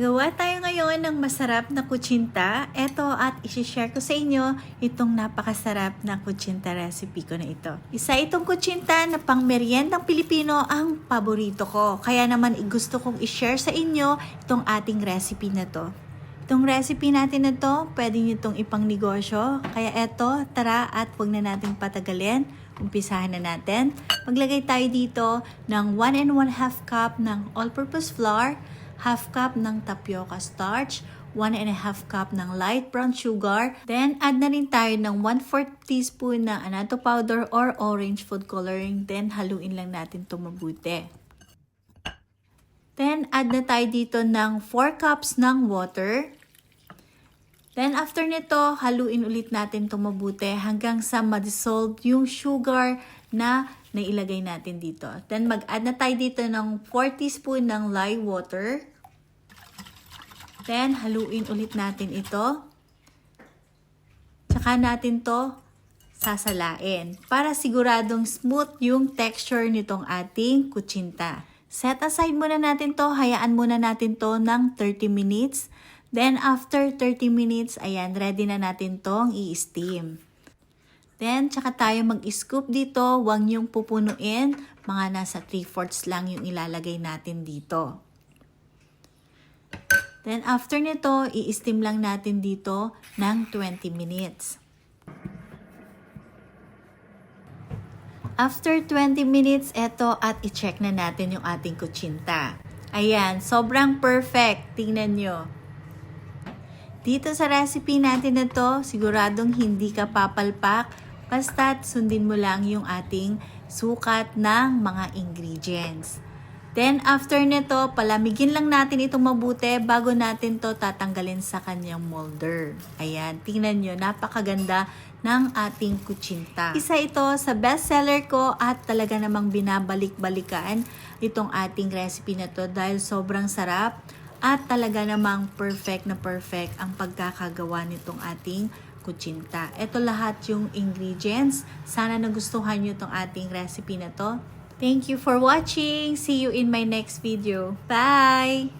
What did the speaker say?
Gawa tayo ngayon ng masarap na kutsinta. Ito at isi-share ko sa inyo itong napakasarap na kutsinta recipe ko na ito. Isa itong kutsinta na pang meriendang Pilipino ang paborito ko. Kaya naman gusto kong i-share sa inyo itong ating recipe na to. Itong recipe natin na to, pwede nyo itong ipang negosyo. Kaya eto, tara at huwag na nating patagalin. Umpisahan na natin. Maglagay tayo dito ng 1 and 1 half cup ng all-purpose flour, half cup ng tapioca starch, 1 and a half cup ng light brown sugar. Then, add na rin tayo ng 1 4 teaspoon ng annatto powder or orange food coloring. Then, haluin lang natin ito mabuti. Then, add na tayo dito ng 4 cups ng water. Then, after nito, haluin ulit natin ito mabuti hanggang sa ma-dissolve yung sugar na nailagay natin dito. Then, mag-add na tayo dito ng 4 teaspoon ng lye water. Then, haluin ulit natin ito. Tsaka natin to sasalain para siguradong smooth yung texture nitong ating kutsinta. Set aside muna natin to, hayaan muna natin to ng 30 minutes. Then after 30 minutes, ayan, ready na natin tong i-steam. Then, tsaka tayo mag-scoop dito, huwag niyong pupunuin, mga nasa 3 fourths lang yung ilalagay natin dito. Then after nito, i-steam lang natin dito ng 20 minutes. After 20 minutes, eto at i-check na natin yung ating kutsinta. Ayan, sobrang perfect. Tingnan nyo. Dito sa recipe natin na to, siguradong hindi ka papalpak. Basta't sundin mo lang yung ating sukat ng mga ingredients. Then, after nito, palamigin lang natin itong mabuti bago natin to tatanggalin sa kanyang molder. Ayan, tingnan nyo, napakaganda ng ating kutsinta. Isa ito sa bestseller ko at talaga namang binabalik-balikan itong ating recipe na to dahil sobrang sarap at talaga namang perfect na perfect ang pagkakagawa nitong ating kutsinta. Ito lahat yung ingredients. Sana nagustuhan nyo itong ating recipe na to. Thank you for watching. See you in my next video. Bye!